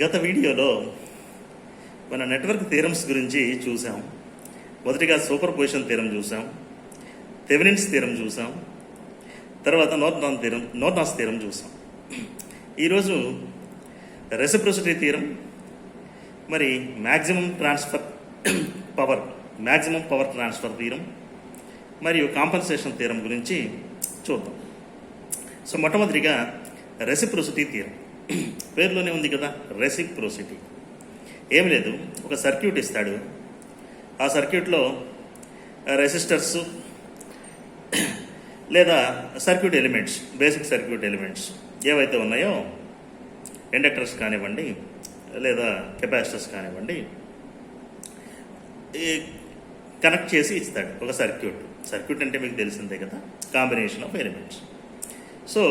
గత వీడియోలో మన నెట్వర్క్ థీరమ్స్ గురించి చూసాం మొదటిగా సూపర్ పొజిషన్ థీరం చూసాం థెవెనిన్స్ థీరం చూసాం తర్వాత నోర్నాన్ థీరం నోర్నాస్ థీరం చూసాం ఈరోజు రెసిప్రొసిటీ థీరం మరి maximum transfer power maximum power transfer theorem మరియు కాంపన్సేషన్ థీరం గురించి చూద్దాం. సో మొట్టమొదటిగా రెసిప్రొసిటీ తీరం పేరులోనే ఉంది కదా రెసిక్ ప్రోసిటీ ఏమి లేదు ఒక సర్క్యూట్ ఇస్తాడు. ఆ సర్క్యూట్లో రెసిస్టర్స్ లేదా circuit elements basic circuit elements ఏవైతే ఉన్నాయో ఇండక్టర్స్ కానివ్వండి లేదా కెపాసిటర్స్ కానివ్వండి ఈ కనెక్ట్ చేసి ఇస్తాడు ఒక సర్క్యూట్. సర్క్యూట్ అంటే మీకు తెలిసిందే కదా కాంబినేషన్ ఆఫ్ ఎలిమెంట్స్ సో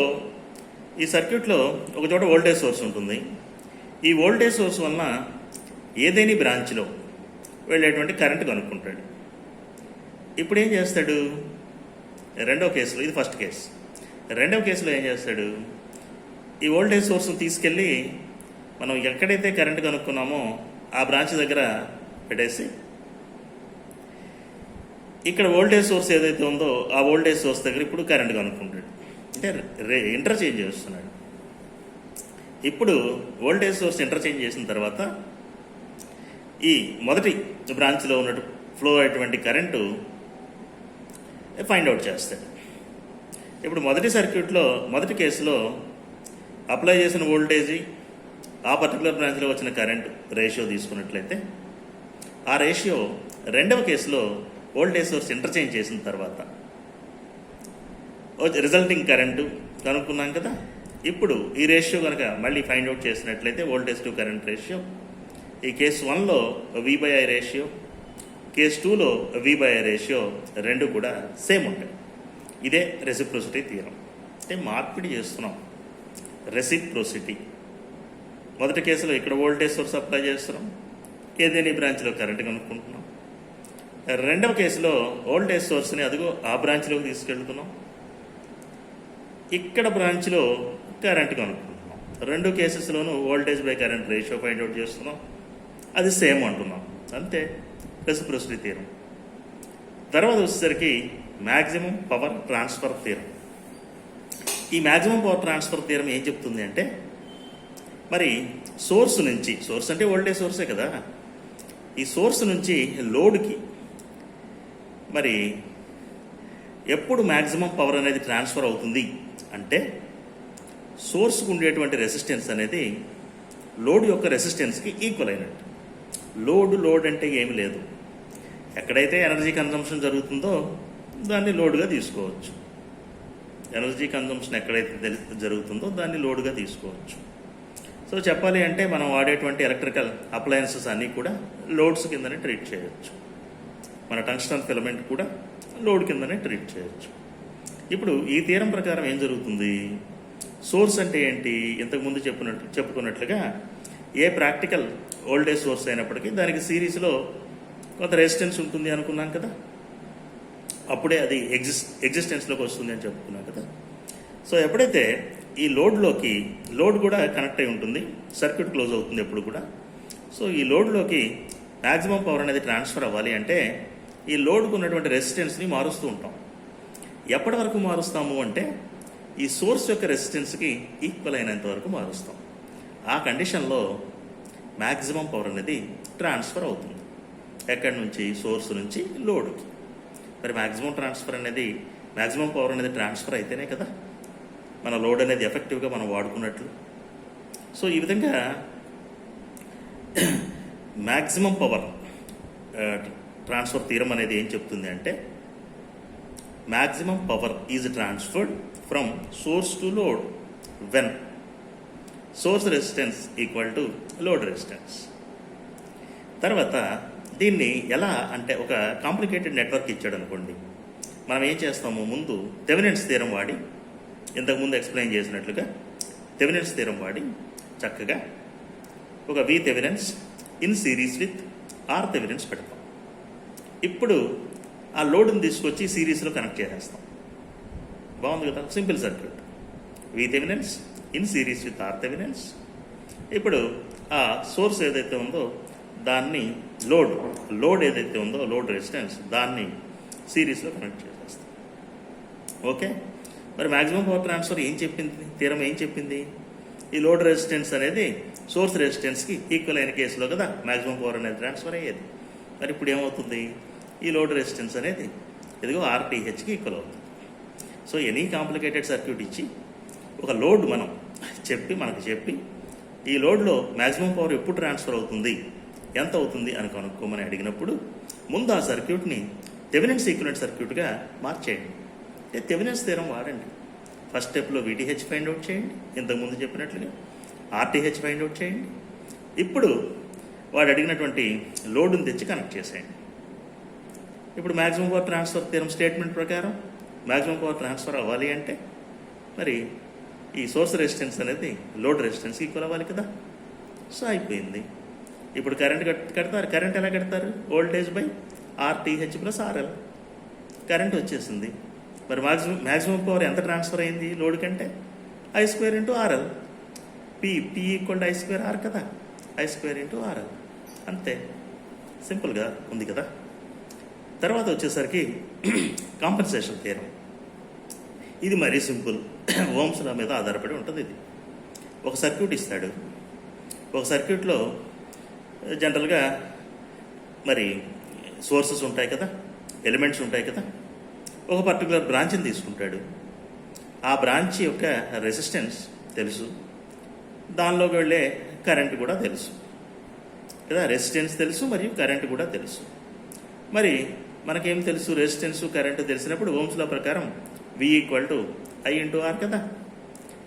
ఈ సర్క్యూట్లో ఒక చోట వోల్టేజ్ సోర్స్ ఉంటుంది. ఈ వోల్టేజ్ సోర్స్ వలన ఏదేని బ్రాంచ్లో వెళ్ళేటువంటి కరెంట్ కనుక్కుంటాడు. ఇప్పుడు ఏం చేస్తాడు? రెండవ కేసులో ఇది ఫస్ట్ కేసు. రెండవ కేసులో ఏం చేస్తాడు? ఈ వోల్టేజ్ సోర్స్ని తీసుకెళ్ళి మనం ఎక్కడైతే కరెంట్ కనుక్కున్నామో ఆ బ్రాంచ్ దగ్గర పెట్టేసి ఇక్కడ వోల్టేజ్ సోర్స్ ఏదైతే ఉందో ఆ వోల్టేజ్ సోర్స్ దగ్గర ఇప్పుడు కరెంట్ కనుక్కుంటాడు. అంటే రే ఇంటర్చేంజ్ చేస్తున్నాడు. ఇప్పుడు వోల్టేజ్ సోర్స్ ఇంటర్చేంజ్ చేసిన తర్వాత ఈ మొదటి బ్రాంచ్లో ఉన్నట్టు ఫ్లో అయ్యేటువంటి కరెంటు ఫైండ్ అవుట్ చేస్తాడు. ఇప్పుడు మొదటి సర్క్యూట్లో మొదటి కేసులో అప్లై చేసిన వోల్టేజీ ఆ పర్టికులర్ బ్రాంచ్లో వచ్చిన కరెంట్ రేషియో తీసుకున్నట్లయితే ఆ రేషియో రెండవ కేసులో వోల్టేజ్ సోర్స్ ఇంటర్చేంజ్ చేసిన తర్వాత రిజల్టింగ్ కరెంటు కనుక్కున్నాం కదా? ఇప్పుడు ఈ రేషియో కనుక మళ్ళీ ఫైండ్ అవుట్ చేసినట్లయితే వోల్టేజ్ టు కరెంట్ రేషియో ఈ కేసు వన్లో V by I ratio case టూలో వి బై ఐ రేషియో రెండు కూడా సేమ్ ఉంటాయి. ఇదే రెసిప్రోసిటీ తీరం అంటే మార్పిడి చేస్తున్నాం. రెసిప్రోసిటీ మొదటి కేసులో ఇక్కడ వోల్టేజ్ సోర్స్ అప్లై చేస్తున్నాం. ఏదేని బ్రాంచ్లో కరెంట్ కనుక్కుంటున్నాం. రెండవ కేసులో వోల్టేజ్ సోర్స్ని అదిగో ఆ బ్రాంచ్లోకి తీసుకెళ్తున్నాం. ఇక్కడ బ్రాంచ్లో కరెంట్ కనుక్కుంటున్నాం. రెండు కేసెస్లోనూ voltage by current ratio find out చేస్తున్నాం. అది సేమ్ అంటున్నాం. అంతే. రెసిప్రొసిటీ తీరం తర్వాత వచ్చేసరికి మ్యాక్సిమం పవర్ ట్రాన్స్ఫర్ తీరం ఈ మ్యాక్సిమం పవర్ ట్రాన్స్ఫర్ తీరం ఏం చెప్తుంది అంటే మరి సోర్స్ నుంచి సోర్స్ అంటే వోల్టేజ్ సోర్సే కదా? ఈ సోర్స్ నుంచి లోడ్కి మరి ఎప్పుడు మ్యాక్సిమం పవర్ అనేది ట్రాన్స్ఫర్ అవుతుంది? అంటే సోర్స్కు ఉండేటువంటి రెసిస్టెన్స్ అనేది లోడ్ యొక్క రెసిస్టెన్స్కి ఈక్వల్ అయినట్టు. లోడ్ లోడ్ అంటే ఏమి లేదు. ఎక్కడైతే ఎనర్జీ కన్జంప్షన్ జరుగుతుందో దాన్ని లోడ్గా తీసుకోవచ్చు. ఎనర్జీ కన్జంప్షన్ ఎక్కడైతే జరుగుతుందో దాన్ని లోడ్గా తీసుకోవచ్చు. సో చెప్పాలి అంటే మనం వాడేటువంటి ఎలక్ట్రికల్ అప్లయన్సెస్ అన్నీ కూడా లోడ్స్ కిందనే ట్రీట్ చేయొచ్చు. మన టంగ్స్టన్ ఫిలమెంట్ కూడా లోడ్ కిందనే ట్రీట్ చేయొచ్చు. ఇప్పుడు ఈ తీరం ప్రకారం ఏం జరుగుతుంది? సోర్స్ అంటే ఏంటి? ఇంతకుముందు చెప్పినట్టు చెప్పుకున్నట్లుగా ఏ ప్రాక్టికల్ ఓల్డేజ్ సోర్స్ అయినప్పటికీ దానికి సిరీస్లో కొంత రెసిస్టెన్స్ ఉంటుంది అనుకున్నాం కదా? అప్పుడే అది ఎగ్జిస్ ఎగ్జిస్టెన్స్లోకి వస్తుంది అని చెప్పుకున్నాం కదా? సో ఎప్పుడైతే ఈ లోడ్లోకి లోడ్ కూడా కనెక్ట్ అయి ఉంటుంది సర్క్యూట్ క్లోజ్ అవుతుంది ఎప్పుడు కూడా సో ఈ లోడ్లోకి మ్యాక్సిమం పవర్ అనేది ట్రాన్స్ఫర్ అవ్వాలి అంటే ఈ లోడ్కు ఉన్నటువంటి రెసిస్టెన్స్ని మారుస్తూ ఉంటాం. ఎప్పటి వరకు మారుస్తాము అంటే ఈ సోర్స్ యొక్క రెసిస్టెన్స్కి ఈక్వల్ అయినంత వరకు మారుస్తాం. ఆ కండిషన్లో మ్యాక్సిమం పవర్ అనేది ట్రాన్స్ఫర్ అవుతుంది. ఎక్కడి నుంచి? సోర్స్ నుంచి లోడ్కి. మరి మ్యాక్సిమం ట్రాన్స్ఫర్ అనేది మ్యాక్సిమం పవర్ అనేది ట్రాన్స్ఫర్ అయితేనే కదా? మన లోడ్ అనేది ఎఫెక్టివ్గా మనం వాడుకున్నట్లు. సో ఈ విధంగా మ్యాక్సిమం పవర్ ట్రాన్స్ఫర్ తీరం అనేది ఏం చెప్తుంది అంటే maximum power is transferred from source to load when source resistance equal to load resistance తర్వాత దీన్ని ఎలా అంటే ఒక కాంప్లికేటెడ్ నెట్వర్క్ ఇచ్చాడు అనుకోండి మనం ఏం చేస్తాము? ముందు థెవెనిన్స్ తీరం వాడి ఇంతకుముందు ఎక్స్ప్లెయిన్ చేసినట్లుగా థెవెనిన్స్ తీరం వాడి చక్కగా ఒక V Thevenin's in series with R Thevenin's పెడతాం. ఇప్పుడు ఆ లోడ్ని తీసుకొచ్చి సిరీస్లో కనెక్ట్ చేసేస్తాం. బాగుంది కదా? Simple circuit. With Thevenin's in series with R Thevenin's ఇప్పుడు ఆ సోర్స్ ఏదైతే ఉందో దాన్ని లోడ్ లోడ్ ఏదైతే ఉందో లోడ్ రెసిస్టెన్స్ దాన్ని సిరీస్లో కనెక్ట్ చేసేస్తాం. ఓకే? మరి మ్యాక్సిమం పవర్ ట్రాన్స్ఫర్ ఏం చెప్పింది? తీరం ఏం చెప్పింది? ఈ లోడ్ రెసిస్టెన్స్ అనేది సోర్స్ రెసిస్టెన్స్కి ఈక్వల్ అయిన కేసులో కదా? మ్యాక్సిమం పవర్ అనేది ట్రాన్స్ఫర్ అయ్యేది. మరి ఇప్పుడు ఏమవుతుంది? ఈ లోడ్ రెసిస్టెన్స్ అనేది ఇదిగో ఆర్టీహెచ్కి ఈక్వల్ అవుతుంది. సో ఎనీ కాంప్లికేటెడ్ సర్క్యూట్ ఇచ్చి ఒక లోడ్ మనం చెప్పి మనకు చెప్పి ఈ లోడ్లో మ్యాక్సిమం పవర్ ఎప్పుడు ట్రాన్స్ఫర్ అవుతుంది? ఎంత అవుతుంది అని కనుక్కోమని అడిగినప్పుడు ముందు ఆ సర్క్యూట్ని థెవెనిన్స్ ఈక్వలెంట్ సర్క్యూట్గా మార్చేయండి. అంటే థెవెనిన్స్ తీరం వాడండి. ఫస్ట్ స్టెప్లో వీటీహెచ్ ఫైండ్ అవుట్ చేయండి. ఇంతకుముందు చెప్పినట్లుగా ఆర్టీహెచ్ ఫైండ్ అవుట్ చేయండి. ఇప్పుడు వాడు అడిగినటువంటి లోడ్ని తెచ్చి కనెక్ట్ చేసేయండి. ఇప్పుడు maximum power transfer theorem statement ప్రకారం మ్యాక్సిమం పవర్ ట్రాన్స్ఫర్ అవ్వాలి అంటే మరి ఈ సోర్స్ రెసిస్టెన్స్ అనేది లోడ్ రెసిస్టెన్స్ ఈక్వల్ అవ్వాలి కదా. సో అయిపోయింది. ఇప్పుడు కరెంట్ కట్ కడతారు. కరెంట్ ఎలా కడతారు? Voltage by R T H plus R L current వచ్చేసింది. మరి మ్యాక్సిమం మ్యాక్సిమం పవర్ ఎంత ట్రాన్స్ఫర్ అయింది లోడ్ కంటే? I square into R L P P equal to I square R కదా. I square into R L అంతే. సింపుల్గా ఉంది కదా. తర్వాత వచ్చేసరికి కాంపన్సేషన్ తీరం ఇది మరీ సింపుల్. ఓమ్స్ లా మీద ఆధారపడి ఉంటుంది ఇది. ఒక సర్క్యూట్ ఇస్తాడు. ఒక సర్క్యూట్లో జనరల్గా మరి సోర్సెస్ ఉంటాయి కదా ఎలిమెంట్స్ ఉంటాయి కదా ఒక పర్టికులర్ బ్రాంచ్ని తీసుకుంటాడు. ఆ బ్రాంచ్ యొక్క రెసిస్టెన్స్ తెలుసు. దానిలోకి వెళ్ళే కరెంట్ కూడా తెలుసు. కదా రెసిస్టెన్స్ తెలుసు మరియు కరెంట్ కూడా తెలుసు. మరి మనకేం తెలుసు? రెసిస్టెన్స్ కరెంటు తెలిసినప్పుడు ఓమ్స్లో ప్రకారం V equal to I into R కదా?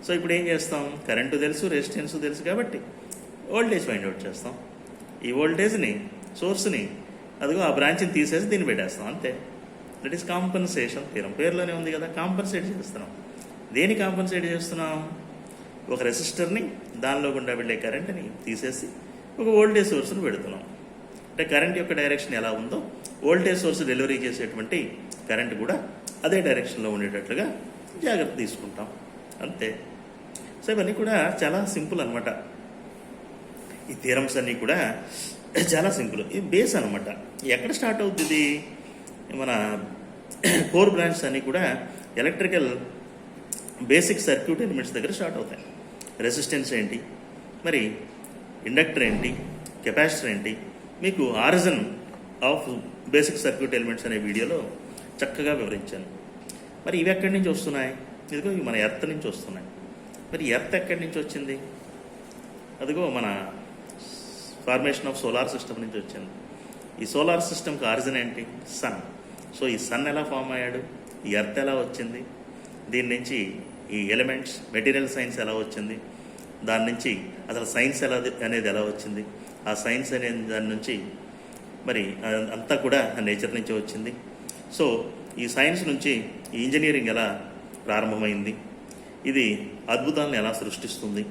సో ఇప్పుడు ఏం చేస్తాం? కరెంటు తెలుసు రెసిస్టెన్స్ తెలుసు కాబట్టి ఓల్టేజ్ ఫైండ్ అవుట్ చేస్తాం. ఈ ఓల్టేజ్ని సోర్స్ని అదిగో ఆ బ్రాంచ్ని తీసేసి దీన్ని పెట్టేస్తాం అంతే. దట్ ఈస్ కాంపన్సేషన్ తీరం పేరులోనే ఉంది కదా కాంపన్సేట్ చేస్తున్నాం. దేని కాంపన్సేట్ చేస్తున్నాం? ఒక రెసిస్టర్ని దానిలో గుండా వెళ్ళే కరెంట్ని తీసేసి ఒక ఓల్టేజ్ సోర్స్ని పెడుతున్నాం. అంటే కరెంట్ యొక్క డైరెక్షన్ ఎలా ఉందో వోల్టేజ్ సోర్స్ డెలివరీ చేసేటువంటి కరెంట్ కూడా అదే డైరెక్షన్లో ఉండేటట్లుగా జాగ్రత్త తీసుకుంటాం. అంతే. సో ఇవన్నీ కూడా చాలా సింపుల్ అనమాట ఈ థీరమ్స్ అన్నీ కూడా చాలా సింపుల్. ఇది బేస్ అనమాట ఎక్కడ స్టార్ట్ అవుతుంది మన కోర్ బ్రాంచ్ అన్నీ కూడా ఎలక్ట్రికల్ బేసిక్ సర్క్యూట్ ఎలిమెంట్స్ దగ్గర స్టార్ట్ అవుతాయి. రెసిస్టెన్స్ ఏంటి? మరి ఇండక్టర్ ఏంటి? కెపాసిటర్ ఏంటి? మీకు origin of basic circuit elements అనే వీడియోలో చక్కగా వివరించాను. మరి ఇవి ఎక్కడి నుంచి వస్తున్నాయి? ఇదిగో ఇవి మన ఎర్త్ నుంచి వస్తున్నాయి. మరి ఎర్త్ ఎక్కడి నుంచి వచ్చింది? అదిగో మన ఫార్మేషన్ ఆఫ్ సోలార్ సిస్టమ్ నుంచి వచ్చింది. ఈ సోలార్ సిస్టమ్కి ఆరిజిన్ ఏంటి? సన్. సో ఈ సన్ ఎలా ఫామ్ అయ్యాడు? ఈ ఎర్త్ ఎలా వచ్చింది? దీని నుంచి ఈ ఎలిమెంట్స్ మెటీరియల్ సైన్స్ ఎలా వచ్చింది? దాని నుంచి అసలు సైన్స్ ఎలా అనేది ఎలా వచ్చింది? ఆ సైన్స్ అనే దాని నుంచి మరి అంతా కూడా నేచర్ నుంచి వచ్చింది. సో ఈ సైన్స్ నుంచి ఈ ఇంజనీరింగ్ ఎలా ప్రారంభమైంది? ఇది అద్భుతాలను ఎలా సృష్టిస్తుంది?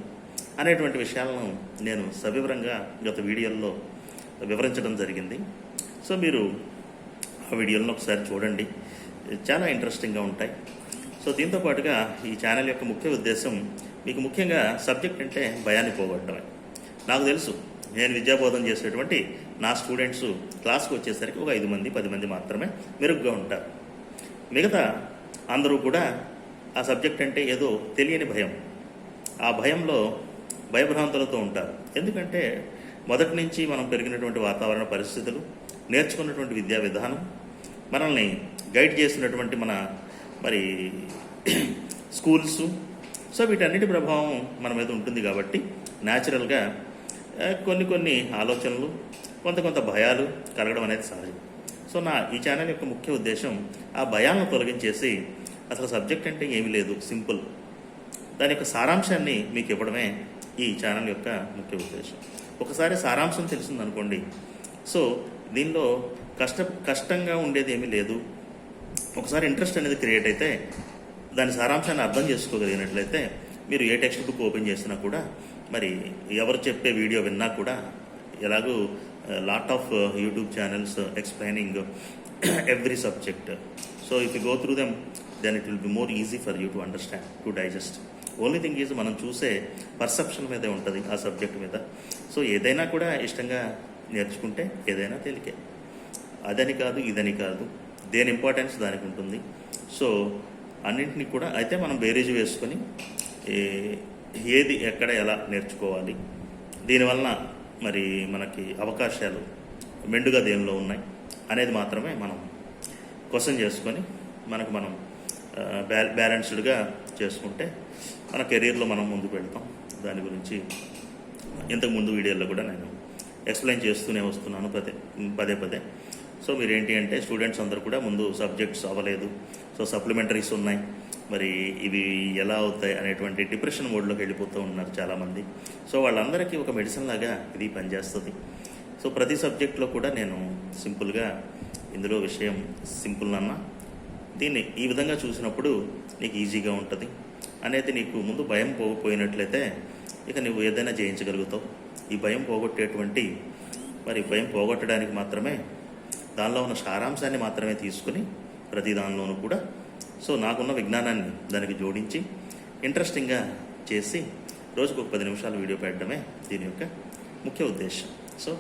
అనేటువంటి విషయాలను నేను సవివరంగా గత వీడియోల్లో వివరించడం జరిగింది. సో మీరు ఆ వీడియోలను ఒకసారి చూడండి. చాలా ఇంట్రెస్టింగ్గా ఉంటాయి. సో దీంతో పాటుగా ఈ ఛానల్ యొక్క ముఖ్య ఉద్దేశం మీకు ముఖ్యంగా సబ్జెక్ట్ అంటే భయాన్ని పోగొట్టడమే. నాకు తెలుసు. నేను విద్యాబోధన చేసేటువంటి నా స్టూడెంట్స్ క్లాస్కి వచ్చేసరికి ఒక ఐదు మంది పది మంది మాత్రమే మెరుగ్గా ఉంటారు. మిగతా అందరూ కూడా ఆ సబ్జెక్ట్ అంటే ఏదో తెలియని భయం. ఆ భయంలో భయభ్రాంతులతో ఉంటారు. ఎందుకంటే మొదటి నుంచి మనం పెరిగినటువంటి వాతావరణ పరిస్థితులు నేర్చుకున్నటువంటి విద్యా విధానం మనల్ని గైడ్ చేసినటువంటి మన మరి స్కూల్స్ సో వీటన్నిటి ప్రభావం మన మీద ఉంటుంది కాబట్టి న్యాచురల్గా కొన్ని కొన్ని ఆలోచనలు కొంత కొంత భయాలు కలగడం అనేది సహజం. సో నా ఈ ఛానల్ యొక్క ముఖ్య ఉద్దేశం ఆ భయాలను తొలగించేసి అసలు సబ్జెక్ట్ అంటే ఏమీ లేదు సింపుల్. దాని యొక్క సారాంశాన్ని మీకు ఇవ్వడమే ఈ ఛానల్ యొక్క ముఖ్య ఉద్దేశం. ఒకసారి సారాంశం తెలిసిందనుకోండి. సో దీనిలో కష్ట కష్టంగా ఉండేది ఏమీ లేదు. ఒకసారి ఇంట్రెస్ట్ అనేది క్రియేట్ అయితే దాని సారాంశాన్ని అర్థం చేసుకోగలిగినట్లయితే మీరు ఏ టెక్స్ట్ బుక్ ఓపెన్ చేసినా కూడా మరి ఎవరు చెప్పే వీడియో విన్నా కూడా ఎలాగూ lot of YouTube channels explaining every subject so if you go through them then it will be more easy for you to understand to digest only thing is మనం చూసే పర్సెప్షన్ మీదే ఉంటుంది ఆ సబ్జెక్ట్ మీద. So ఏదైనా కూడా ఇష్టంగా నేర్చుకుంటే ఏదైనా తేలికే. అదని కాదు ఇదని కాదు. దేని ఇంపార్టెన్స్ దానికి ఉంటుంది. సో అన్నింటినీ కూడా అయితే మనం బేరేజ్ వేసుకొని ఏది ఎక్కడ ఎలా నేర్చుకోవాలి? దీనివలన మరి మనకి అవకాశాలు మెండుగా దేనిలో ఉన్నాయి అనేది మాత్రమే మనం క్వశ్చన్ చేసుకొని మనకు మనం బ్యా బ్యాలెన్స్డ్గా చేసుకుంటే మన కెరీర్లో మనం ముందుకు వెళ్తాం. దాని గురించి ఇంతకు ముందు వీడియోలో కూడా నేను ఎక్స్ప్లెయిన్ చేస్తూనే వస్తున్నాను పదే పదే పదే. సో మీరు ఏంటి అంటే స్టూడెంట్స్ అందరూ కూడా ముందు సబ్జెక్ట్స్ అవ్వలేదు. సో సప్లిమెంటరీస్ ఉన్నాయి. మరి ఇవి ఎలా అవుతాయి అనేటువంటి డిప్రెషన్ మోడ్లోకి వెళ్ళిపోతూ ఉన్నారు చాలామంది. సో వాళ్ళందరికీ ఒక మెడిసిన్ లాగా ఇది పనిచేస్తుంది. సో ప్రతి సబ్జెక్ట్లో కూడా నేను సింపుల్గా ఇందులో విషయం సింపుల్ అన్న దీన్ని ఈ విధంగా చూసినప్పుడు నీకు ఈజీగా ఉంటుంది. అనేది నీకు ముందు భయం పోగపోయినట్లయితే ఇక నువ్వు ఏదైనా చేయించగలుగుతావు ఈ భయం పోగొట్టేటువంటి మరి భయం పోగొట్టడానికి మాత్రమే దానిలో ఉన్న సారాంశాన్ని మాత్రమే తీసుకుని ప్రతి దానిలోనూ కూడా సో నాకున్న విజ్ఞానాన్ని దానికి జోడించి ఇంట్రెస్టింగ్గా చేసి రోజుకు ఒక పది నిమిషాలు వీడియో పెట్టడమే దీని యొక్క ముఖ్య ఉద్దేశం. సో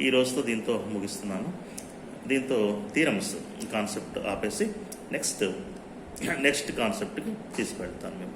ఈ రోజుతో దీంతో ముగిస్తున్నాను. దీంతో థీరమ్స్ కాన్సెప్ట్ ఆపేసి నెక్స్ట్ నెక్స్ట్ కాన్సెప్ట్కి తీసుకెళ్తాను మేము.